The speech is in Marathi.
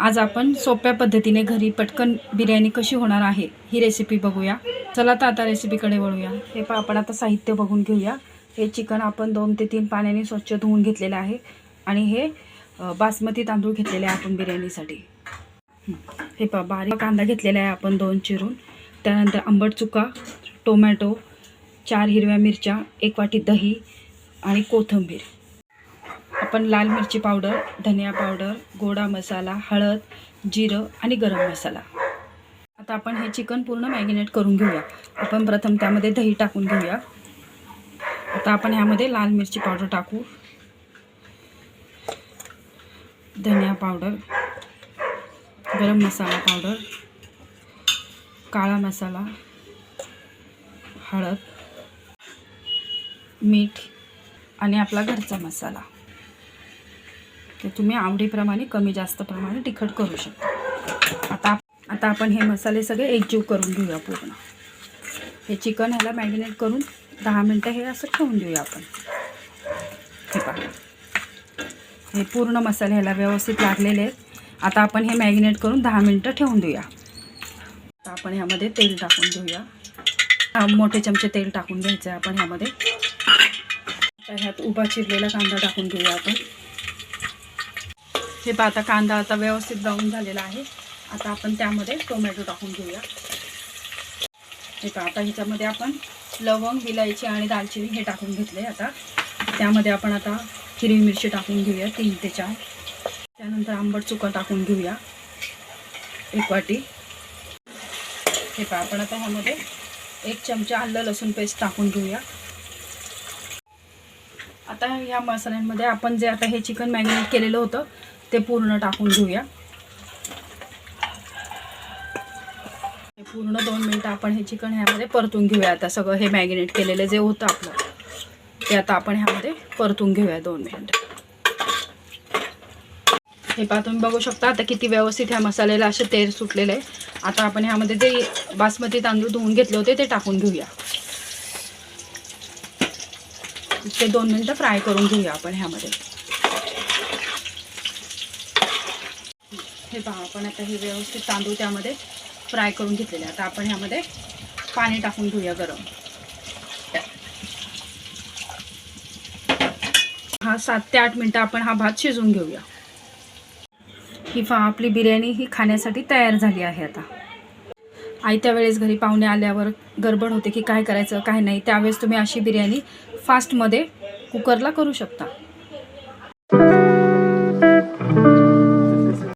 आज आपण सोप्या पद्धतीने घरी पटकन बिर्याणी कशी होणार आहे ही रेसिपी बघूया. चला तर आता रेसिपीकडे वळूया. हे पण आपण आता साहित्य बघून घेऊया. हे चिकन आपण दोन ते तीन पाण्याने स्वच्छ धुवून घेतलेलं आहे आणि हे बासमती तांदूळ घेतलेले आहे आपण बिर्याणीसाठी. हे पा बारीक कांदा घेतलेला आहे आपण दोन चिरून. त्यानंतर आंबट चुका टोमॅटो चार हिरव्या मिरच्या एक वाटी दही आणि कोथिंबीर. आपण लाल मिरची पावडर धनिया पावडर गोडा मसाला हळद जिरं आणि गरम मसाला. आता आपण हे चिकन पूर्ण मॅगिनेट करून घेऊया. आपण प्रथम त्यामध्ये दही टाकून घेऊया. आता आपण ह्यामध्ये लाल मिरची पावडर टाकू. धनिया पावडर गरम मसाला पावडर काळा मसाला हळद मीठ आणि आपला घरचा मसाला. ते तुम्ही आवडीप्रमाणे कमी जास्त प्रमाणे तिखट करू शकता. आता आता आपण हे मसाले सगळे एकजीव करून घेऊया पूर्ण. हे चिकन ह्याला मॅरिनेट करून दहा मिनटं हे असं ठेवून देऊया आपण. हे पहा. हे पूर्ण मसाले ह्याला व्यवस्थित लागलेले आहेत. आता आपण हे मॅरिनेट करून दहा मिनटं ठेवून देऊया. आता आपण ह्यामध्ये तेल टाकून घेऊया. मोठे चमचे तेल टाकून घ्यायचं आहे आपण ह्यामध्ये. ह्यात उभा चिरलेला कांदा टाकून घेऊया आपण. हे पाहता आता कांदा आता व्यवस्थित ब्राऊन झालेला आहे. आता आपण त्यामध्ये टोमॅटो टाकून घेऊया. हे का आता ह्याच्यामध्ये आपण लवंग विलायची आणि दालचिनी हे टाकून घेतले आता. त्यामध्ये आपण आता हिरवी मिरची टाकून घेऊया तीन ते चार. त्यानंतर आंबट चुका टाकून घेऊया एक वाटी. हे पहा आपण आता ह्यामध्ये एक चमचा आलं लसूण पेस्ट टाकून घेऊया. आता या मसाल्यांमध्ये आपण जे आता हे चिकन मॅरिनेट केलेलं होतं ते पूर्ण टाकून घेऊया. पूर्ण दोन मिनटं आपण हे चिकन ह्यामध्ये परतून घेऊया. आता सगळं हे मॅरिनेट केलेलं जे होतं आपलं ते आता आपण ह्यामध्ये परतून घेऊया दोन मिनटं. हे पहा तुम्ही बघू शकता आता किती व्यवस्थित ह्या मसाल्याला असे तेल सुटलेले आहे. आता आपण ह्यामध्ये जे बासमती तांदूळ धुवून घेतले होते ते टाकून घेऊया. ते दोन मिनटं फ्राय करून घेऊया आपण ह्यामध्ये. हे पहा आपण आता हे व्यवस्थित तांदूळ त्यामध्ये फ्राय करून घेतलेले आता आपण ह्यामध्ये पाणी टाकून घेऊया गरम. हा सात ते आठ मिनटं आपण हा भात शिजवून घेऊया. ही फा आपली बिर्याणी ही खाण्यासाठी तयार झाली आहे आता. आयत्या वेळेस घरी पाहुणे आल्यावर गडबड होते की काय करायचं काय नाही. त्यावेळेस तुम्ही अशी बिर्याणी फास्टमध्ये कुकरला करू शकता.